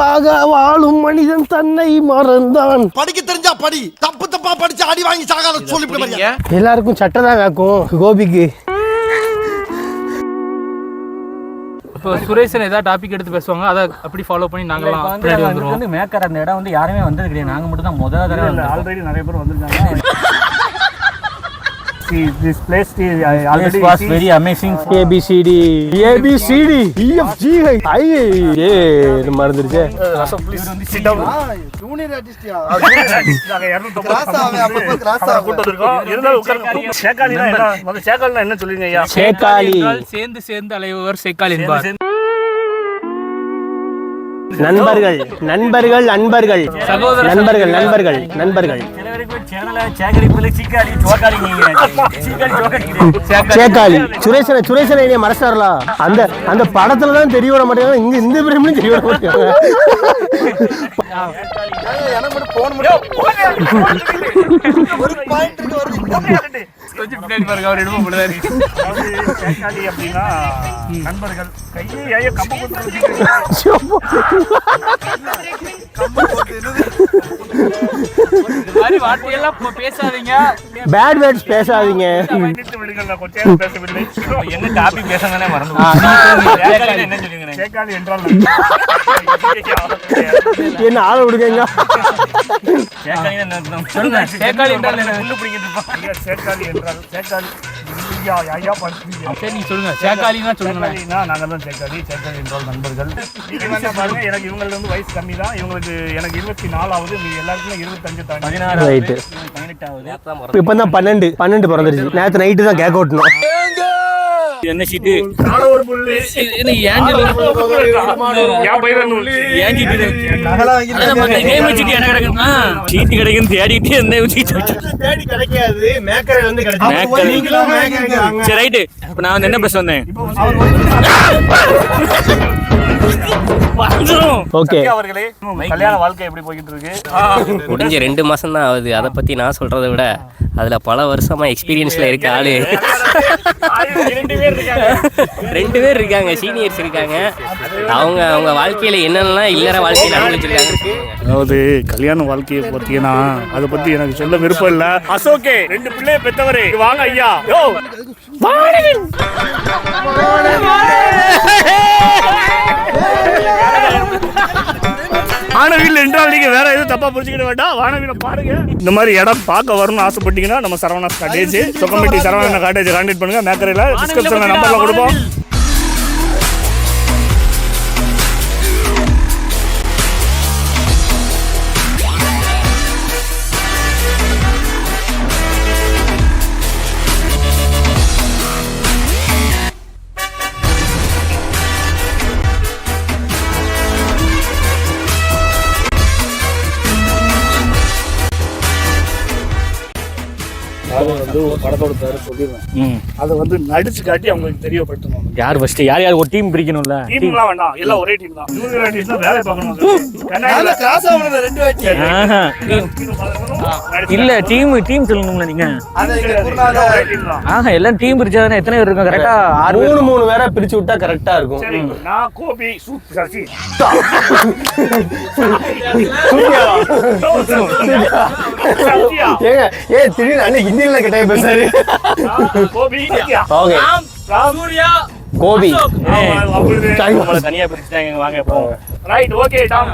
ஊருக்காக வாழும் மனிதன் தன்னை மறந்தான். படிக்க தெரிஞ்சா படி. தப்பு தப்பா படிச்சு அடி வாங்கி சாகாத பாருங்க எல்லாருக்கும் சட்டை தான் வேக்கும். கோபிக்கு. இப்போ சுரேஷன் ஏதாவது டாபிக் எடுத்து பேசுவாங்க அதை அப்படி ஃபாலோ பண்ணி நாங்களாம் வந்து மேக்கர் அந்த இடம் வந்து யாருமே வந்தது கிடையாது. நாங்க மட்டும் தான் முதல் தடவை. ஆல்ரெடி நிறைய பேர் வந்திருக்காங்க. See, this place is uh, This already was see- very amazing. A B C D A B C D E F G I I ஏ மறந்துருச்சே. Sit down. நாங்க 250 அவரை கூட்டு வந்திருக்கோம். இருந்தாலும் உட்காருங்க. சேக்காலினா என்ன? முதல்ல சேக்காலினா என்ன சொல்லுங்க ஐயா? சேக்காளி. என்றால் சேர்ந்து சேர்ந்து அலைவர் சேக்கால் என்பார். நண்பர்கள் நண்பர்கள் நண்பர்கள் சகோதர நண்பர்கள் நண்பர்கள் நண்பர்கள். சீக்காளி. என்னைய மறைச்சாரலா அந்த அந்த படத்துல தான் தெரிய மாட்டேங்க இங்க இந்த பிரேம்லயும் தெரிய மாட்டேங்க கொஞ்சம் பின்னாடி பாருங்க அவர் அப்படின்னா நண்பர்கள். கையை கம்பு கொடுத்து வச்சுக்கிறீங்க. இந்த மாதிரி வார்த்தையெல்லாம் இப்போ பேசாதீங்க. பேட் வேர்ட்ஸ் பேசாதீங்க. மன்னித்து விடுங்கள், நான் பேசவில்லை என்ன டாபிக் பேசுங்கன்னே மறந்து போச்சு. என்ன சொல்லுங்க சேக்காளி என்றால் என்ன ஆள விடுங்க சேக்காளி என்றால் என்ன? இருப்பான். ஐயா, சேக்காளி என்றால் சேக்காளி ஐயா ஐயா பார்த்துக்கீங்க சரி நீங்க சொல்லுங்க. சேக்காலின்னா சொல்லுங்க சேக்காலினா நாங்க தான் சேக்காளி சேக்காளி என்றால் நண்பர்கள். நீங்க வேணா பாருங்க எனக்கு இவங்களுக்கு வந்து வயசு கம்மி தான் இவங்களுக்கு எனக்கு இருபத்தி நாலாவது மீ எல்லாருக்குமே இருபத்தஞ்சு தாண்டி. பதினாறு பதினெட்டாவது. இப்போ தான் பன்னெண்டு. பன்னெண்டு பிறந்துருச்சு. நேற்று நைட்டு தான் கேக் ஓட்டணும் என்ன சீட்டு சீட்டு கேம் வச்சுட்டு என்ன கிடக்குன்னா சீட்டு கிடைக்குன்னு தேடிட்டு என்ன சரி ரைட்டு. நான் வந்து என்ன பேச வந்தேன்? ஓகே. அவர்களே கல்யாண வாழ்க்கை எப்படி போய்கிட்டு இருக்கு முடிஞ்ச ரெண்டு மாசம் தான் ஆகுது. அதை பத்தி நான் சொல்றதை விட அதுல பல வருஷமா எக்ஸ்பீரியன்ஸ்ல இருக்க ஆளு. இரண்டு பேர் இருக்காங்க. ரெண்டு பேர் இருக்காங்க. சீனியர்ஸ் இருக்காங்க. அவங்க அவங்க வாழ்க்கையில என்னென்னலாம் இல்லற வாழ்க்கையில அனுபவிச்சிருக்காங்க. அதாவது கல்யாண வாழ்க்கையை பார்த்தீங்கன்னா அதை பத்தி எனக்கு சொல்ல விருப்பம் இல்ல. அசோகே ரெண்டு பிள்ளைய பெத்தவரே. வாங்க ஐயா. யோ. வானவில் என்றால் நீங்க வேற எதுவும் தப்பா புரிஞ்சுக்கிட வேண்டாம். வானவில பாருங்க. இந்த மாதிரி இடம் பார்க்க வரணும்னு ஆசைப்பட்டீங்கன்னா நம்ம Saravana cottage Chokkampatti Saravana cottage contact பண்ணுங்க. மேக்கரையில் டிஸ்கிரிப்ஷன்ல நம்பர்ல கொடுப்போம். வந்து ஒரு படத்தோட பேரை சொல்லிடுவேன் அதை வந்து நடிச்சு காட்டி அவங்களுக்கு தெரியப்படுத்தணும். யார் ஃபர்ஸ்ட் யார் யார்? ஒரு டீம் பிரிக்கணும்ல? டீம்லாம் வேண்டாம். எல்லாம் ஒரே டீம் தான். வேற டீம் தான் வேலை பார்க்கணும். கிராஸ் ஆகணும் ரெண்டு வாட்டி. இல்ல டீம் டீம் சொல்லணும்ல நீங்க. ஆஹா எல்லாம் டீம் பிரிச்சாதானே எத்தனை பேர் இருக்காங்க? கரெக்டா ஆறு மூணு மூணு பேரா பிரிச்சு விட்டா கரெக்டா இருக்கும். சரி நான் கோபி சசி. ஏங்க ஏ திடீர்னு அண்ணன் ஹிந்தியில கிட்டே பேசாரு நான் கோபி ஓகே கோபி நம்மள தனியா பிரிச்சுட்டாங்க வாங்க இப்போ ரைட் ஓகே டாம்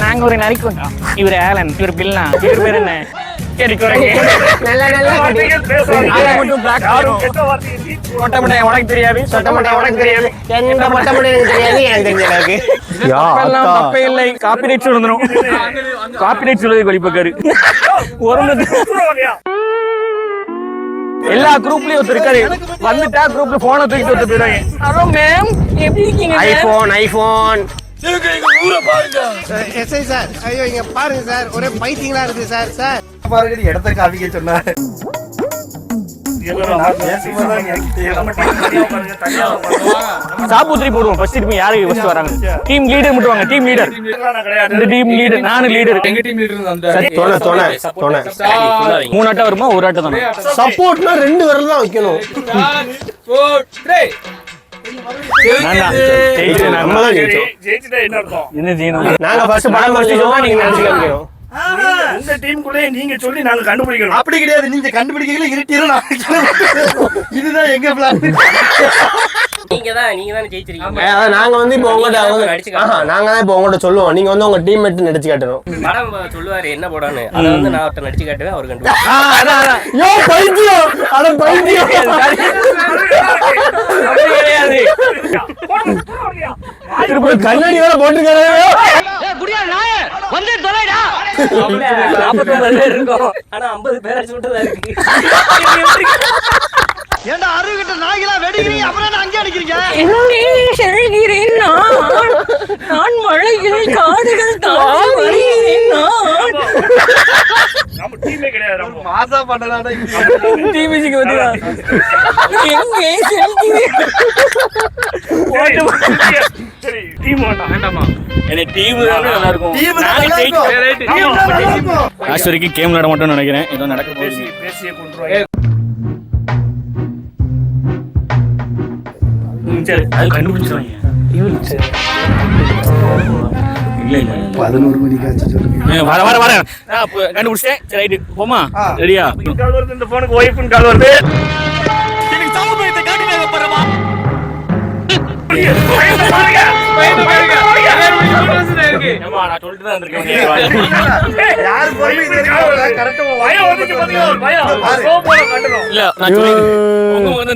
நாங்க ஒரு நரிக்கு இவர் ஆலன் இவர் பில்லா இவர் பேர் என்ன உனக்கு தெரியாது சொட்ட மட்டை உனக்கு தெரியாது. எந்த மொட்டை மட்டை எனக்கு தெரியாது எனக்கு? தெரிஞ்ச எனக்கு. தப்பே இல்லை. காப்பிரைட் வந்துடும் காப்பிரைட் சொல்லுவது வழிபக்காரு ஒரு. எல்லா குரூப்லயும் ஒருத்தர் இருக்காரு. வந்துட்டா குரூப்ல போனை தூக்கிட்டு ஒருத்தர் போயிடுவாங்க. ஹலோ மேம் எப்படி இருக்கீங்க ma'am?" IPhone iPhone S I sir. ஐயோ இங்க பாருங்க சார். ஒரே பைத்தியங்களா இருக்கு சார் சார். பாருங்க இடத்த காமிக்க சொன்னா எல்லாரும் பேசுவாங்க. நம்ம team தனியா உட்காருங்க, தனியா உட்காருங்க. சாபுத்திரி போடுவோம். ஃபர்ஸ்ட் டீம் யாரு? ஃபர்ஸ்ட் வராங்க. டீம் லீடர் மட்டும் வாங்க டீம் லீடர் நான். இந்த டீம் லீடர் நானும் லீடர் எங்க டீம் லீடர் அந்த தொணை தொணை தொணை மூணு ஆட்டம் வருமா? ஒரு ஆட்டம் தானே? சப்போர்ட்னா ரெண்டு விரல் தான் வைக்கணும். ஜெயிச்சது நம்ம தான் ஜெயிச்சோம் ஜெயிச்சுட்டா. என்ன அர்த்தம்? என்ன செய்யணும் நாங்க ஃபர்ஸ்ட் படம் ஃபர்ஸ்ட் சொன்னா நீங்க நினைச்சு டீம் கூட நீங்க சொல்லி நாங்க கண்டுபிடிக்கணும். அப்படி கிடையாது. நீங்க கண்டுபிடிக்கல இருட்டிரும் இதுதான் எங்க பிளான் நீங்க தான் நீங்க தான் ஜெயிச்சிருக்கீங்க நாங்க வந்து இப்போ அவங்க நடிச்சு நாங்க தான் இப்போ உங்கள்கிட்ட சொல்லுவோம். நீங்க வந்து உங்க டீம் மேட் நடிச்சு காட்டணும். சொல்லுவாரு என்ன படம்னு அதை வந்து நான் அவர்கிட்ட நடிச்சு காட்டுவேன் அவர் கண்டு யோ பைத்தியம்! அட பைத்தியம்! கண்ணாடி வேற போட்டுருக்காரு. நாற்பத்தொன்பது பேர் இருக்கோம். ஆனா ஐம்பது பேர் சுட்டுதான் இருக்கு? ஏன்டா அருகிட்ட நாய்களா வெடிக்கிறீங்க? அப்புறம் அங்கே அடிக்கிறீங்க? என்னே செல்கிறேன் நான். நான் மழையில் காடுகள் தாண்டி வருகிறேன் நான். நம்ம டீமே கிடையாது மாசா வந்து எங்கே செல்கிறேன்? கேம் விளையாட மாட்டோம்னு நினைக்கிறேன். ஏதோ நடக்க பேசி போகுது. பேசியே ம், சரி அது கண்டுபிடிச்சிருவாங்க. இல்ல இல்ல பதினோரு மணிக்கு ஆச்சு சொல்லுங்க. வர சரி ரைட்டு. போமா ரெடியா? கால் வருது. இந்த போனுக்கு ஒய்ஃப்னு கால் வருது நான் யாரு பொறுமை தெரியும் கரெக்டா பயம் வந்துச்சு பாத்தீங்களா ஒரு பயம் கோபம் கட்டணும் இல்ல நான் சொல்லி உங்க முகம்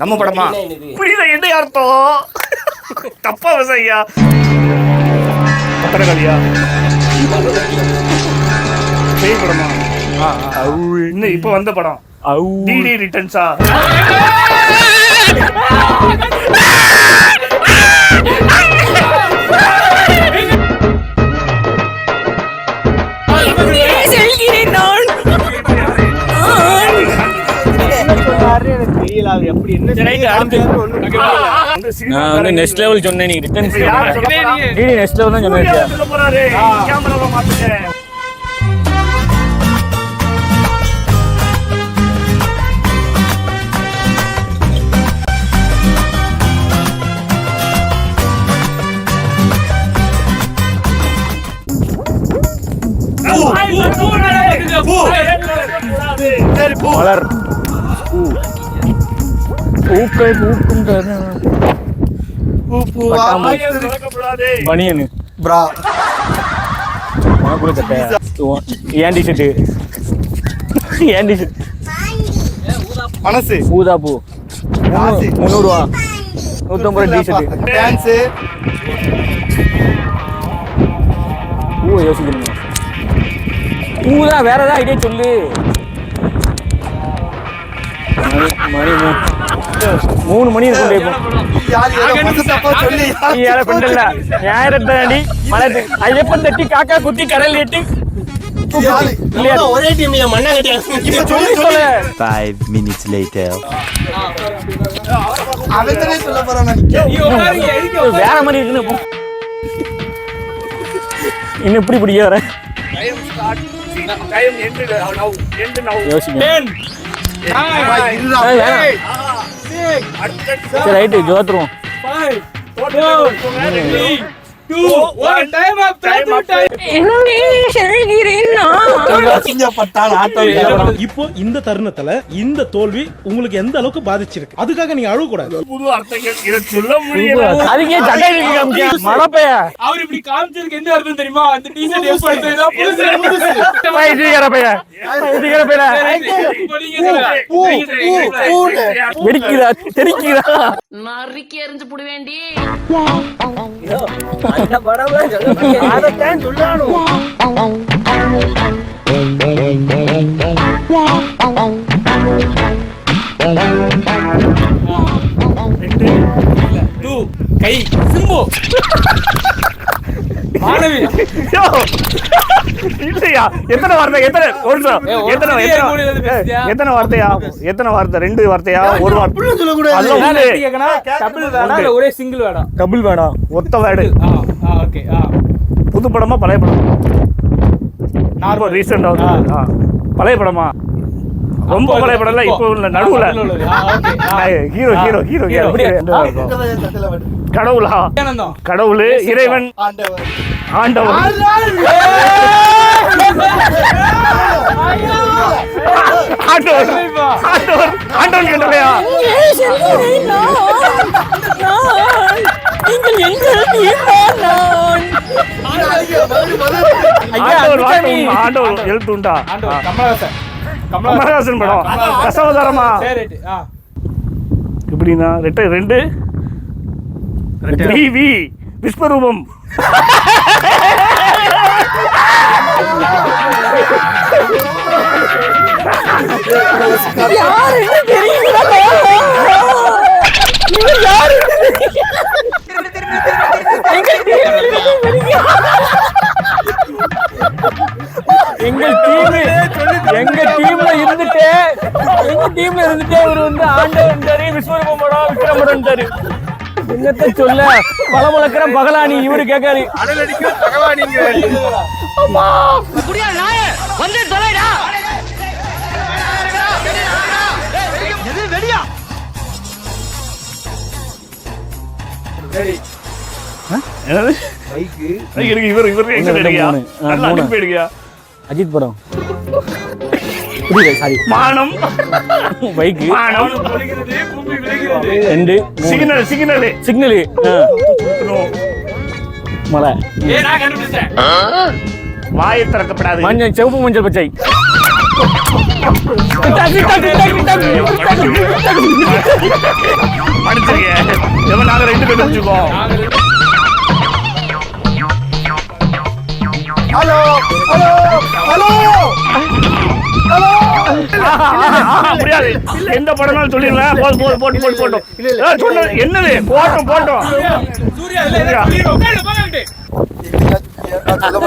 நம்ம படமா? புரியல என்ன அர்த்தம்? தப்பா விசையா? பத்திரகாளியா பேய் படமா? இன்னும் இப்ப வந்த படம். டிடி ரிட்டர்ன்ஸா நான் வந்து நெக்ஸ்ட் லெவல் சொன்னேன் நீங்க ரிட்டர்ன்? டிடி நெக்ஸ்ட் லெவல் தான் சொன்னேன் சொல்ல பூக்கள் பூக்கும் பனியனு. பிரா. உனக்குள்ள சட்டை? ஏன் டிஷர்ட்டு ஏன் டிஷர்ட் மனசு. ஊதா பூ முந்நூறுவா. நூற்றம்பது ரூபா டான்ஸ். பூ யோசிக்கணுமா? பூ தான் வேற ஏதாவது ஐடியா சொல்லு. மணி மணி இருக்கும் நீ யார பெண்டல்ல மலர் ஐயப்பன் தட்டி காக்கா குத்தி கடல் எட்டி ஒரே டீம் மண்ணா வேற மாதிரி இருக்குன்னு. இன்னும் இப்படி இப்படியே வர யோசிக்க ரைட்டு ஜோத்துருவோம் இப்போ இந்த தருணத்துல இந்த தோல்வி உங்களுக்கு எந்த அளவுக்கு பாதிச்சிருக்கு அதுக்காக நீங்க அழுவ கூடாது புது அர்த்தங்கள் இதை சொல்ல முடியல அவர் இப்படி காமிச்சதுக்கு என்ன அர்த்தம் தெரியுமா அந்த டிஷர்ட் எப்ப எடுத்தா நறுக்கி எரிஞ்சு புடுவேண்டி. அந்த அதைத்தான் சொல்லணும் டூ கை சிம்பு. மாணவி. இல்லையா? எத்தனை வார்த்தை எத்தனை ஒரு. எத்தனை எத்தனை- வார்த்தையா? எத்தனை வார்த்தை? ரெண்டு வார்த்தையா? ஒரு வார்த்தை. இல்ல ஒரே சிங்கிள் வேடா. டபுள் வேணாம் ஒத்த வேடு. ஆ ஆ ஓகே ஆ. புது படமா பழைய படம்? ரொம்ப ரீசெண்டாக ஆ பழைய படமா? ரொம்ப பழைய படம் இல்லை இப்போ உள்ள நடுவுல. ஹீரோ ஹீரோ ஹீரோ கடவுளா? கடவுள் இறைவன். ஆண்டவர். ஆண்டவர். ஆண்டவர். ஆண்டவன் கேட்டவையா ஆண்டவர். ஆண்டவர் எழுத்துண்டா கமலஹாசன். கமலஹாசன். படம். தசாவதாரமா எப்படின்னா ரெண்டு ரெண்டு விஸ்வரூபம். யாருன்னு தெரியுங்களா நீங்கள் யாருன்னு எங்கள் டீம் எங்க டீம்ல இருந்துட்டு எங்க டீம்ல இருந்துட்டு இவர் வந்து ஆண்டவன்டாரு விஸ்வரூபம் படம் விக்ரமடன்டாரு என்னத்த சொல்ல? பல முழக்கிற பகலானி இவரு கேட்காரு. அம்மா. வந்து தொலைடா. இவர் இவர் எங்க எடுக்கியா நல்லா அனுப்பி எடுக்கியா அஜித் படம். மானம். பைக்கு. மானம். ரெண்டு. Signal signal. சிக்னலு. மலை ஏ நான் கண்டுபிடிச்சேன் வாயை திறக்கப்படாது. மஞ்சள் சிவப்பு மஞ்சள் பச்சை. நாங்க ரெண்டு பேரும் வச்சுக்கோம் ஹலோ ஹலோ ஹலோ. முடியாது எந்த படம்னாலும் சொல்லிடுவேன் போதும் போதும் போட்டு போட்டு போட்டோம் சொன்னது என்னது? போட்டோம் போட்டோம்.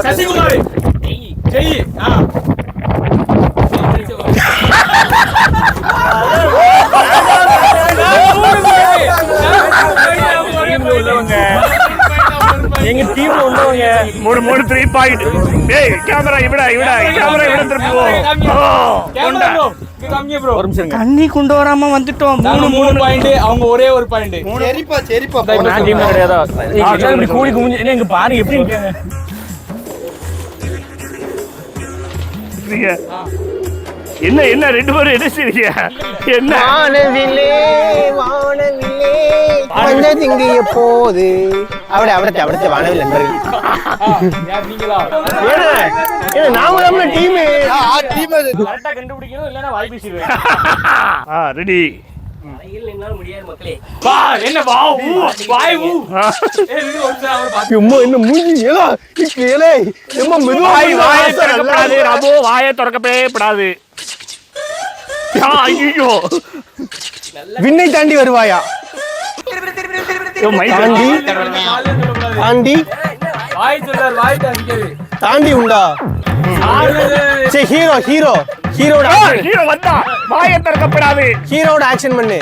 சசிகுமார். ஜெய். ஆ. எங்க டீம்ல உள்ளவங்க. மூணு மூணு த்ரீ பாயிண்ட் ஏய் கேமரா இவிடா இவிடா கேமரா இவிட திருப்பி போ. ஒரு நிமிஷம். தண்ணி கொண்டு வராம வந்துட்டோம். மூணு மூணு பாயிண்ட் அவங்க ஒரே ஒரு பாயிண்ட் சரிப்பா சரிப்பா. நான் டீம்ல கிடையாதா கூடி குமிஞ்சு என்ன இங்க பாருங்க எப்படி சரிங்க. என்ன என்ன ரெண்டு பேரும் என்ன செய்றீங்க? என்ன? வானவில்லே வானவில்லே வந்தது இங்கே எப்போது? அவட அவடத்தை அவடத்தை வானவில் நண்பர்கள். நாம நம்ம டீமு. டீம் கரெக்டா கண்டுபிடிக்கணும் இல்லைன்னா ரெடி என்னால முடியாது மக்களே. வா என்ன வா ஊ வாய் திறக்கப்படவே படாது விண்ணை தாண்டி வருவாயா? தாண்டி தாண்டி. வாய் சொல்லார் வாய் தாங்கிக்கிறது தாண்டி உண்டா? சரி ஹீரோ ஹீரோ ஹீரோட ஹீரோ வந்தா வாயை திறக்கப்படாது. ஹீரோட ஆக்ஷன் பண்ணு.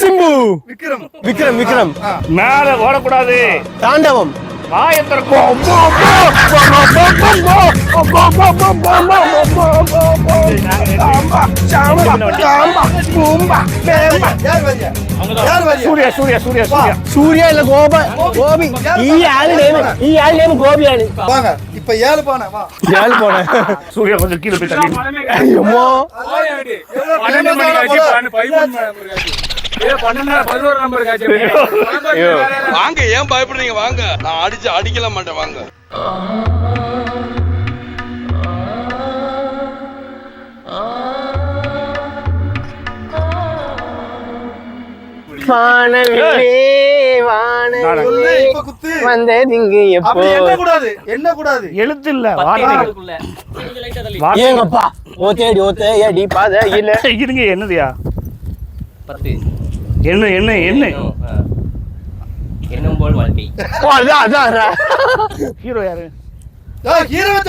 சிம்பு. விக்ரம். விக்ரம் விக்ரம். மேல ஓடக்கூடாது. தாண்டவம். Ay, entra സൂര്യ സൂര്യ സൂര്യ സൂര്യ സൂര്യ അല്ല ഗോപ ഗോപി ഈ ആള് നെയ്മ് ഈ ആള് നെയ്മ് ഗോപിയാണ് இப்ப ஏழு போனேன் ஏழு போனேன் சூர்யா கொஞ்சம் கீழே போய் தள்ளி ஐயோ வாங்க ஏன் பயப்படுறீங்க? வாங்க. நான் அடிச்சு அடிக்கல மாட்டேன். வாங்க. எழுத்து இல்ல ஏங்கப்பா ஓத்தேடி ஓத்தே ஏடி பாத இல்ல இருங்க என்னதுயா? பத்து. என்ன என்ன என்ன? எண்ணம் போல் வாழ்க்கை. ஓ அதான் அதான். ஹீரோ யாரு?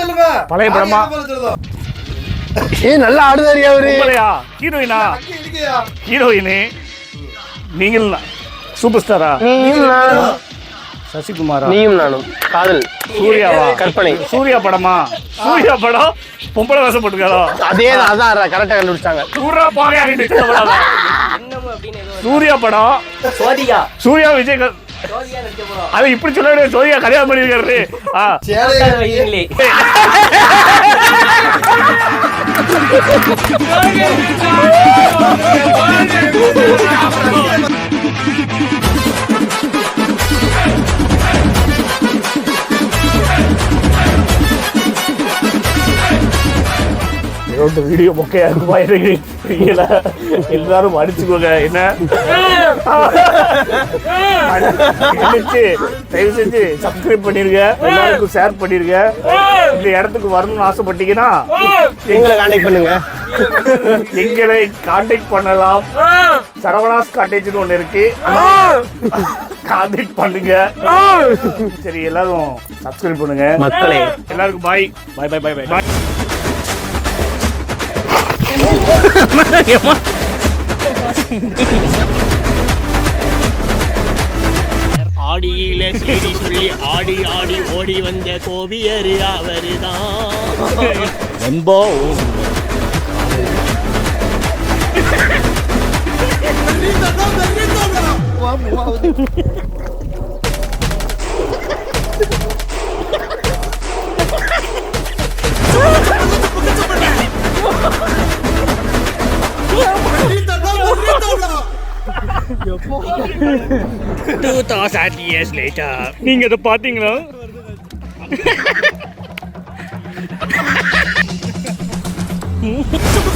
சொல்லுங்க. பழைய படமா? ஏ நல்லா ஆடுதாரியா அவரு. உங்களையா ஹீரோயினா? ஹீரோயினு நீங்கள் சூப்பர் ஸ்டாரா சசிகுமாரா? நீயும் நானும். காதல். சூர்யாவா? கற்பனை. சூர்யா படமா? சூர்யா படம்? பொம்பளை வேஷம் போட்டுக்காரோ அதே தான் அதான் கரெக்டா கண்டுபிடிச்சாங்க சூர்யா ஏதோ சூர்யா படம் சோதிகா. சூர்யா விஜய் அது இப்படி சொல்ல சூர்யா கல்யாணம் பண்ணிருக்காரு. ஆ. இந்த வீடியோ மொக்கையா இருக்குமா தெரியல. எல்லாரும் அடிச்சுக்கோங்க என்ன? தயவு செஞ்சு சப்ஸ்கிரைப் பண்ணிருங்க. எல்லாருக்கும் ஷேர் பண்ணிருங்க. இந்த இடத்துக்கு வரணும்னு ஆசைப்பட்டீங்கன்னா எங்களை கான்டாக்ட் பண்ணுங்க. எங்களை கான்டாக்ட் பண்ணலாம். சரவணாஸ் காட்டேஜ்னு ஒண்ணு இருக்கு. கான்டாக்ட் பண்ணுங்க. சரி எல்லாரும் சப்ஸ்கிரைப் பண்ணுங்க. மக்களே. எல்லாருக்கும் பாய் பாய் பாய் பாய் பாய் ஆடியில செய்தி சொல்லி ஆடி ஆடி ஓடி வந்த கோபியரு அவருதான். தௌசண்ட் இயர்ஸ் லேட்டர் நீங்க இதை பாத்தீங்களா சுப்பு